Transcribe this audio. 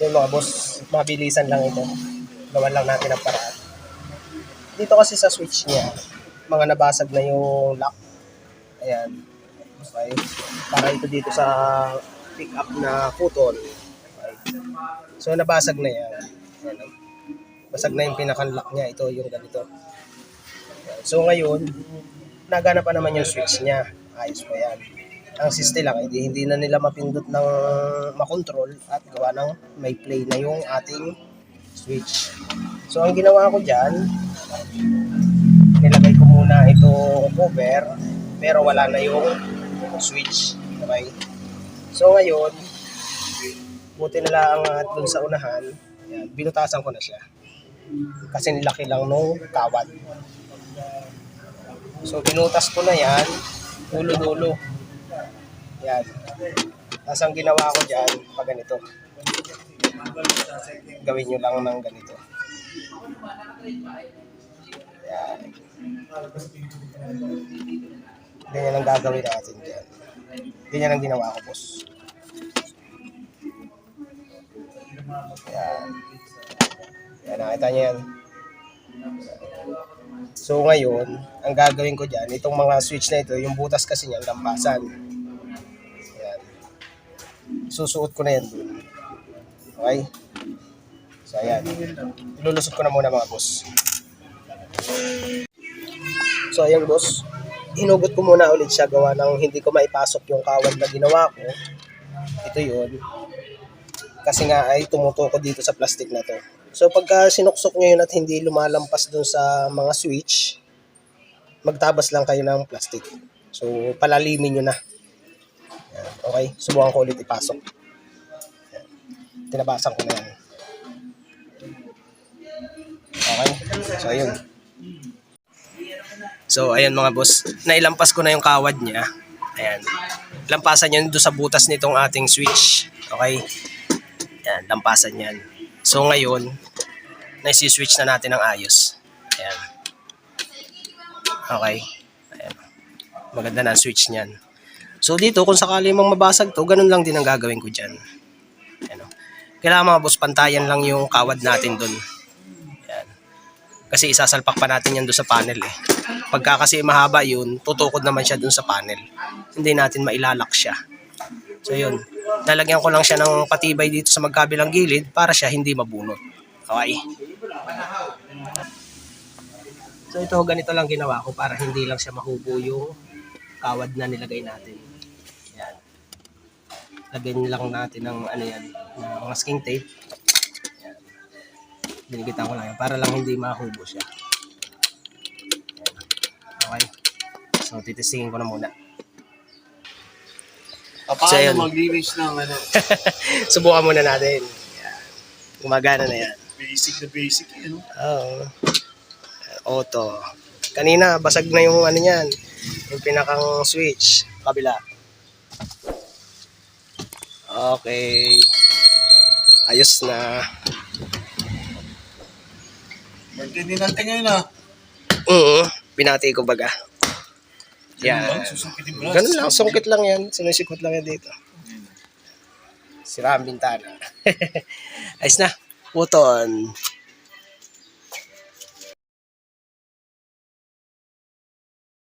Yung mga boss, mabilisan lang ito. Gawan lang natin ang paraan. Dito kasi sa switch niya, mga nabasag na yung lock. Ayan. Okay. Para ito dito sa pick up na putol. Okay. So nabasag na yan. Ayan. Basag na yung pinaka-lock niya. Ito yung ganito. So ngayon, nagana pa naman yung switch niya. Ayos pa yan. Ang system lang, hindi, hindi na nila mapindot ng makontrol at gawa ng may play na yung ating switch. So ang ginawa ko dyan, nilagay ko muna itong cover pero wala na yung switch. Okay? So ngayon, buti na lang at dun sa unahan, binutasan ko na siya. Kasi nilaki lang nung kawad. So binutas ko na yan, ulo-dulo. Yan. Tapos ang ginawa ko dyan, pag ganito. Gawin nyo lang ng ganito. Yan. Ganyan ang gagawin natin dyan. Ganyan ang ginawa ko, boss. Yan. Yan, nakita niyo yan. So ngayon, ang gagawin ko dyan, itong mga switch na ito, yung butas kasi niyan, lampasan. Susuot ko na yan. Okay? So ayan. Ilulusot ko na muna mga boss. So ayan boss. Hinugot ko muna ulit siya gawa ng hindi ko maipasok yung kawad na ginawa ko. Ito yun. Kasi nga ay tumutuko dito sa plastic na to. So pagka sinuksok nyo yun at hindi lumalampas dun sa mga switch, magtabas lang kayo ng plastic. So palalimin nyo na. Okay, subukan ko ulit ipasok. Yan. Tinabasan ko na yan. Okay, so ayun. So ayan mga boss, nailampas ko na yung kawad niya. Ayan. Lampasan yan doon sa butas nitong ating switch. Okay? Ayan, lampasan yan. So ngayon, naisi-switch na natin ng ayos. Ayan. Okay. Ayan. Maganda na ang switch niyan. So dito, kung sakali mong mabasag to, ganun lang din ang gagawin ko dyan. Ayan. Kailangan mga boss, pantayan lang yung kawad natin doon. Ayan. Kasi isasalpak pa natin yan doon sa panel eh. Pagka kasi mahaba yun, tutukod naman siya doon sa panel. Hindi natin mailalak siya. So yun, lalagyan ko lang siya ng patibay dito sa magkabilang gilid para siya hindi mabunot. Okay? So ito, ganito lang ginawa ko para hindi lang siya mahubo yung kawad na nilagay natin. Yan. Lagyan lang natin ng ano yan, ng masking tape. Yan. Dinigitan ko lang yan para lang hindi mahubo siya. Yan. Okay. So titisingin ko na muna. Paano So, yun. maglinis ng ano, Subukan muna natin. Yan. Gumagana na yan. basic na basic eh, no? Oo. Auto. Kanina, basag na yung ano niyan. Yung pinakang switch. Kabila. Okay. Ayos na. Magtindi natin ngayon ah. Oo. Binati ko baga. Yan. Ganun lang. Sungkit lang yan. Sinusikot lang yan dito. Sira ang bintana. Ayos na. Puton.